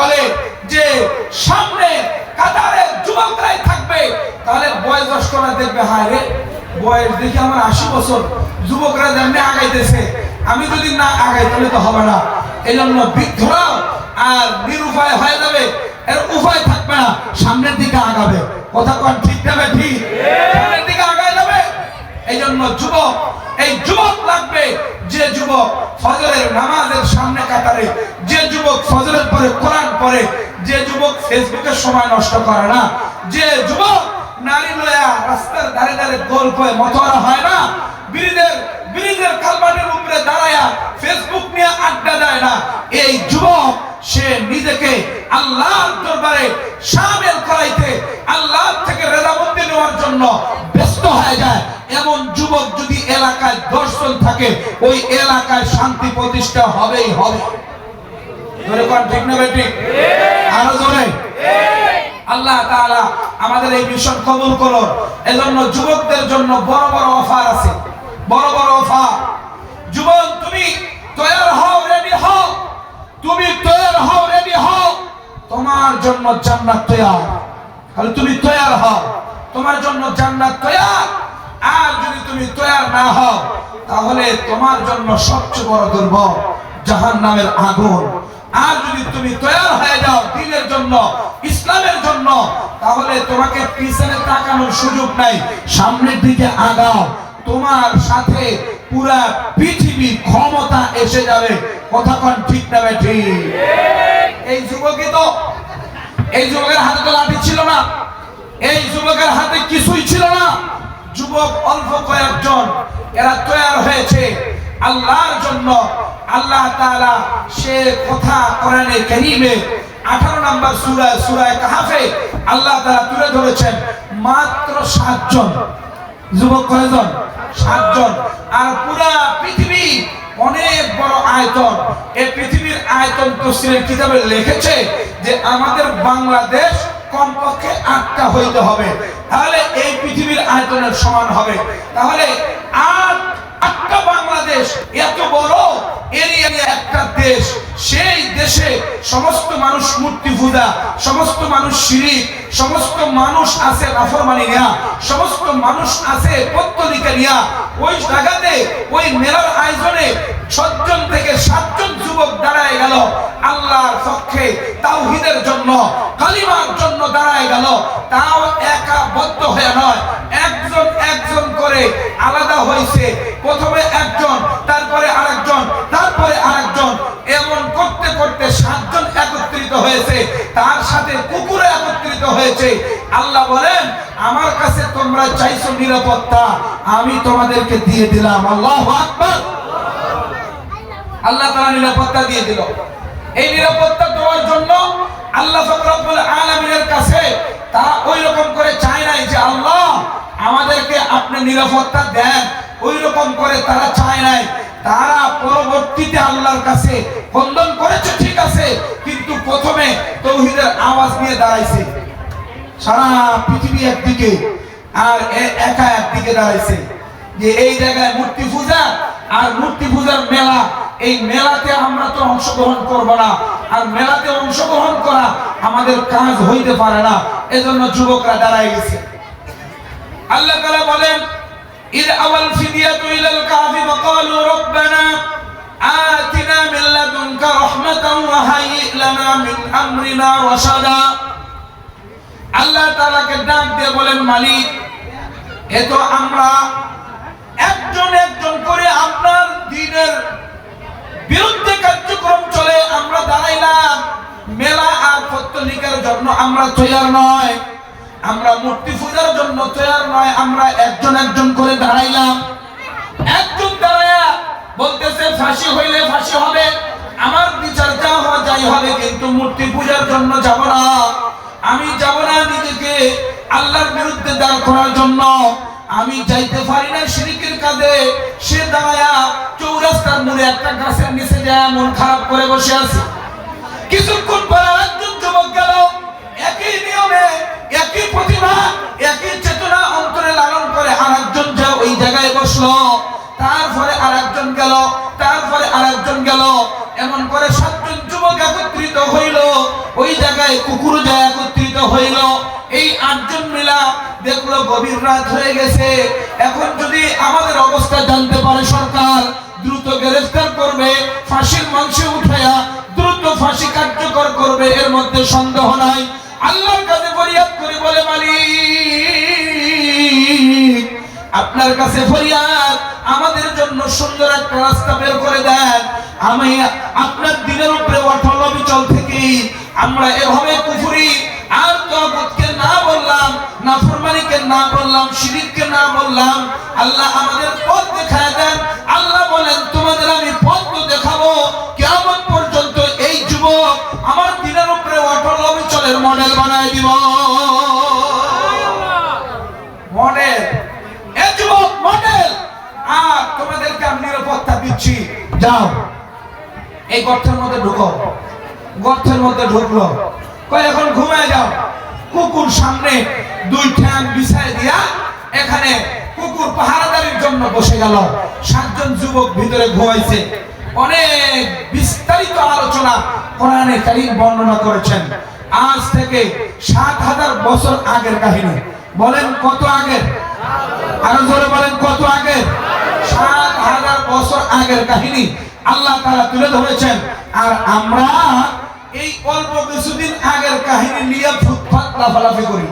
বলে যে সামনে কাতারে যুবকরাই থাকবে, তাহলে বয়স করা দেখবে, হায় রে, বয়স দেখি আমার আশি বছর, যুবকরা যেমনি আগাইতেছে, আমি যদি না আগাই তাহলে তো হবে না। এই জন্য বৃদ্ধরাও আর নিরুপায় হয়ে যাবে, এর উপায় থাকবে না, সামনের দিকে আগাবে। কথা কোন ঠিক যাবে ঠিক। সামনের দিকে আগায় যাবে। এই জন্য যুবক এই যুবক লাগবে, যে যুবক ফজরের নামাজের সামনে কাতারে, যে যুবক ফজরের পরে কোরআন পড়ে, যে যুবক ফেসবুকের সময় নষ্ট করে না, যে যুবক নারী লয়া রাস্তার ধারে ধারে গোল করে মতোয়ারা হয় না ব্রিজের ব্রিজের কালবাটের উপরে দাঁড়ায়া ফেসবুক নিয়ে আড্ডা দেয় না, এই যুবক সে নিজেকে আল্লাহর দরবারে শামিল থাকে, ওই এলাকায় শান্তি প্রতিষ্ঠা হবেই হবে। তুমি হও তোমার জন্য জান্নাত তৈরি তাহলে তুমি তৈরি হও। তোমার জন্য জান্নাত তৈরি আর যদি তুমি তৈরি না হও তাহলে তোমার জন্য সবচেয়ে বড় দুর্ভোগ জাহান্নামের আগুন। আর যদি তুমি তৈরি হয়ে যাও দিনের জন্য, ইসলামের জন্য, তাহলে তোমাকে পিছনে তাকানোর সুযোগ নাই, সামনের দিকে আগাও। তোমার সাথে পুরা পৃথিবীর ক্ষমতা এসে যাবে। কথা কোন ঠিক না ঠিক? এই যুবকই তো, এই যুবকের হাতে তো লাঠি ছিল না, এই যুবকের হাতে কিছুই ছিল না। যুবক অল্প কয়েকজন এরা তৈরি হয়েছে আল্লাহর জন্য। আল্লাহ তাআলা সে কথা কোরআনে কারীমে 18 নম্বর সূরা সূরা কাহাফে আল্লাহ তাআলা তুলে ধরেছেন, মাত্র সাতজন, যুবক কয়জন? সাতজন। আর পুরা পৃথিবী অনেক বড় আয়তন। এই পৃথিবীর আয়তন তফসিলের কিতাবে লিখেছে যে আমাদের বাংলাদেশ কমপক্ষে আটটা হইতে হবে। তাহলে এই পৃথিবীর আয়তনের সমান হবে। তাহলে আট, আটটা বাংলাদেশ এত বড় একটা দেশ। সেই দেশে সমস্ত মানুষ মূর্তি পূজা, সমস্ত মানুষ সমস্ত মানুষ আছে সমস্ত মানুষ আছে ওই জায়গাতে, ওই মেলার আয়োজনে ছজন থেকে সাতজন যুবক দাঁড়ায় গেল আল্লাহর পক্ষে তাওহীদের জন্য। কালিমার জন্য দাঁড়ায় গেল। তাও একাবদ্ধ হয়ে নয়। একজন একজন করে আলাদা হয়েছে। প্রথমে একজন, তারপরে আরেকজন তারপরে আরেকজন। এমন করতে করতে সাতজন একত্রিত হয়েছে। তার সাথে কুকুরে একত্রিত হয়েছে। আল্লাহ বলেন, আমার কাছে তোমরা চাইছো নিরাপত্তা। আমি তোমাদেরকে দিয়ে দিলাম। আল্লাহ আকবার। আল্লাহ তাআলা নিরাপত্তা দিয়ে দিল। এই নিরাপত্তা দেওয়ার জন্য আল্লাহ রব্বুল আলামিনের কাছে তারা ওই রকম করে চায় নাই যে আল্লাহ, আমাদেরকে আপনি নিরাপত্তা দেন। ওই রকম করে তারা চায় নাই। তারা পরবর্তীতে আল্লাহর কাছে বন্ধন করেছে, ঠিক আছে, কিন্তু প্রথমে তৌহিদের আওয়াজ নিয়ে দাঁড়াইছে। সারা পৃথিবী একদিকে, আর একা একদিকে দাঁড়াইছে। যে এই জায়গায় মূর্তি পূজা, আর মূর্তি পূজার মেলা, এই মেলাতে আমরা তো অংশগ্রহণ করব না। আর মেলাতে অংশগ্রহণ করা আমাদের কাজ হইতে পারে না এজন্য যুবকরা দাঁড়ায় গেছে আল্লাহ তাআলা বলেন إذ أوى الفدية إلى الكهف فقالوا ربنا آتنا من لدنك رحمة وهيئ لنا من أمرنا رشدا আল্লাহ তাআলাকে ডাক দিয়ে বলেন মালিক এ তো আমরা একজন একজন করে আপনার দিনের বিরুদ্ধে কার্যক্রম চলে আমরা দাঁড়াইলাম। মেলা আর পত্তলিকার জন্য আমরা তৈয়ার নয়। আমরা মূর্তি পূজার জন্য তৈয়ার নয়, আমরা একজন একজন করে দাঁড়াইলাম। একজন দাঁড়ায়া বলতেছে, ফাঁসি হইলে ফাঁসি হবে। আমার বিচার যা হওয়া যাই হবে, কিন্তু মূর্তি পূজার জন্য যাব না। আমি যাব না নিজেকে আল্লাহর বিরুদ্ধে দাঁড় করার জন্য। আমি যাইতে পারি না শিরিকের কাজে সে দাঁড়ায়া চৌরাস্তার মোড়ে একটা গাছের নিচে যায়, মন খারাপ করে বসে আছে। কিছুক্ষণ পরে একজন যুবক গেল। একই নিয়মে, একই প্রতিভা, একই চেতনা অন্তরে লালন করে আরেকজন যা ওই জায়গায় বসল। তারপরে আরেকজন গেল, তারপরে আরেকজন গেল। এমন করে সাতজন যুবক একত্রিত হইল। ওই জায়গায় কুকুর দেখল গভীর রাত হয়ে গেছে। এখন যদি আমাদের অবস্থা জানতে পারে সরকার, দ্রুত গ্রেফতার করবে, ফাঁসির মাংসে উঠায়া দ্রুত ফাঁসি কার্যকর করবে, এর মধ্যে সন্দেহ নাই। আল্লাহর কাছে ফরিয়াদ করে বলে মালিক, আপনার কাছে ফরিয়াদ, আমাদের জন্য সুন্দর একটা রাস্তা বের করে দেন। আমি আপনার দিনের উপরে অটল অবিচল থেকে আমরা এভাবে কুফুরি, আর তগুতকে বললাম শিরিককে না বললাম, আল্লাহ আমাদের পথ দেখায় দেন। আল্লাহ বলেন, তোমাদের আমি পথ তো দেখাবো। কেমন পর্যন্ত এই যুবক আমার দিনের উপরে অটল অবিচলের মডেল বানায় দিব। মডেল। এ যুবক, মডেল। আর তোমাদেরকে আমি নিরাপত্তা দিচ্ছি। যাও। এই গর্তের মধ্যে ঢুকো। গর্তের মধ্যে ঢুকলো। কয় এখন ঘুমায় যাও। কুকুর সামনে দুই ঠ্যাং বিছায় দিয়া এখানে কুকুর পাহারাদারির জন্য বসে গেল। সাতজন যুবক ভিতরে ঘুমাইছে। অনেক বিস্তারিত আলোচনা কোরআনে কারিম বর্ণনা করেছেন। আজ থেকে সাত হাজার বছর আগের কাহিনী। বলেন কত আগের? আরও জোরে বলেন কত আগের? সাত হাজার বছর আগের কাহিনী আল্লাহ তারা তুলে ধরেছেন। আর আমরা এই অল্প কিছুদিন আগের কাহিনী নিয়ে ফুটফাট লাফালাফি করি।